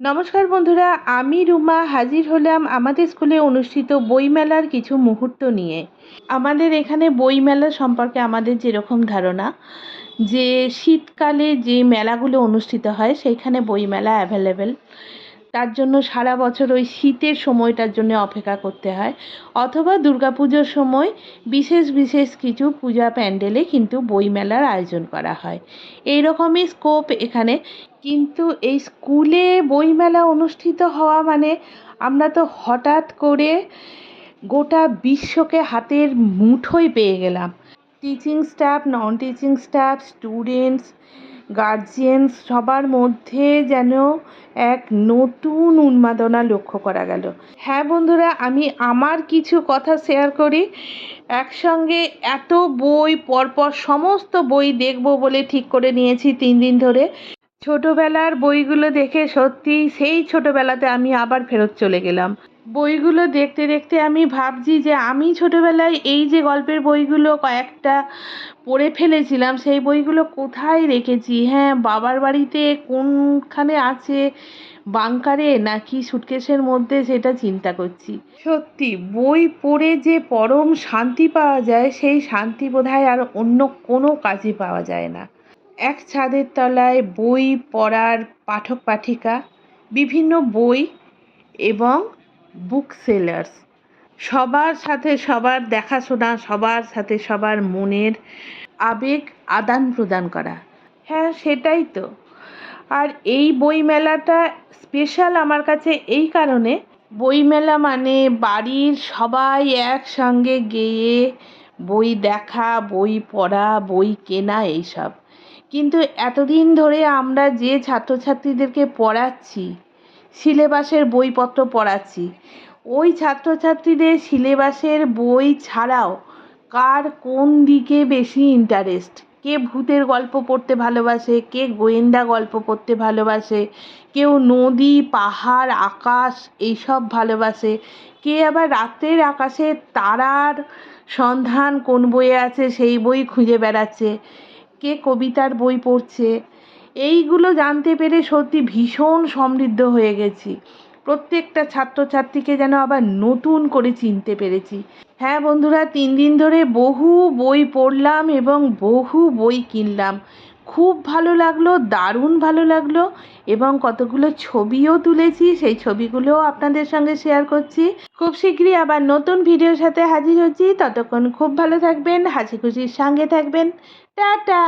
নমস্কার বন্ধুরা, আমি রুমা হাজির হলাম আমাদের স্কুলে অনুষ্ঠিত বইমেলার কিছু মুহূর্ত নিয়ে। আমাদের এখানে বইমেলা সম্পর্কে আমাদের যেরকম ধারণা, যে শীতকালে যে মেলাগুলো অনুষ্ঠিত হয় সেইখানে বইমেলা অ্যাভেলেবেল তার জন্য সারা বছর ওই শীতের সময়টার জন্য অপেক্ষা করতে হয়। অথবা দুর্গাপুজোর সময় বিশেষ বিশেষ কিছু পূজা প্যান্ডেলে কিন্তু বইমেলার আয়োজন করা হয়। এই রকমই স্কোপ এখানে। কিন্তু এই স্কুলে বইমেলা অনুষ্ঠিত হওয়া মানে আমরা তো হঠাৎ করে গোটা বিশ্বকে হাতের মুঠোয় পেয়ে গেলাম। Teaching staff non teaching staff students guardians সবার মধ্যে যেন এক নতুন উন্মাদনা লক্ষ্য করা গেল। হ্যাঁ বন্ধুরা, আমি আমার কিছু কথা শেয়ার করি। একসঙ্গে এত বই, পরপর সমস্ত বই দেখব বলে ঠিক করে নিয়েছি তিন দিন ধরে। ছোটোবেলার বইগুলো দেখে সত্যি সেই ছোটোবেলাতে আমি আবার ফেরত চলে গেলাম। বইগুলো দেখতে দেখতে আমি ভাবছি যে আমি ছোটোবেলায় এই যে গল্পের বইগুলো কয়েকটা পড়ে ফেলেছিলাম, সেই বইগুলো কোথায় রেখেছি? হ্যাঁ বাবার বাড়িতে কোনখানে আছে বাংকারে নাকি সুটকেসের মধ্যে সেটা চিন্তা করছি। সত্যি, বই পড়ে যে পরম শান্তি পাওয়া যায়, সেই শান্তি বোধহয় আর অন্য কোনো কাজে পাওয়া যায় না। এক ছাদের তলায় বই পড়ার পাঠক পাঠিকা বিভিন্ন বই এবং বুক সেলার্স সবার সাথে সবার দেখাশোনা, সবার সাথে সবার মনের আবেগ আদান প্রদান করা। হ্যাঁ সেটাই তো। আর এই বইমেলাটা স্পেশাল আমার কাছে এই কারণে। বইমেলা মানে বাড়ির সবাই একসঙ্গে গিয়ে বই দেখা, বই পড়া, বই কেনা এইসব। কিন্তু এতদিন ধরে আমরা যে ছাত্রছাত্রীদেরকে পড়াচ্ছি, সিলেবাসের বইপত্র পড়াচ্ছি, ওই ছাত্রছাত্রীদের সিলেবাসের বই ছাড়াও কার কোন দিকে বেশি ইন্টারেস্ট কে ভূতের গল্প পড়তে ভালোবাসে, কে গোয়েন্দা গল্প পড়তে ভালোবাসে, কেউ নদী, পাহাড়, আকাশ এইসব ভালোবাসে, কে আবার রাতের আকাশে তারার সন্ধান কোন বইয়ে আছে সেই বই খুঁজে বেড়াচ্ছে কে কবিতার বই পড়ছে? এইগুলো জানতে পেরে সত্যি ভীষণ সমৃদ্ধ হয়ে গেছি। প্রত্যেকটা ছাত্রছাত্রীকে যেন আবার নতুন করে চিনতে পেরেছি। হ্যাঁ বন্ধুরা, তিন দিন ধরে বহু বই পড়লাম এবং বহু বই কিনলাম। খুব ভালো লাগল, দারুণ ভালো লাগল এবং কতগুলো ছবিও তুলেছি, সেই ছবিগুলোও আপনাদের সঙ্গে শেয়ার করছি। খুব শীঘ্রই আবার নতুন ভিডিওর সাথে হাজির হচ্ছি। ততক্ষণ খুব ভালো থাকবেন হাসি খুশির সঙ্গে থাকবেন। টাটা!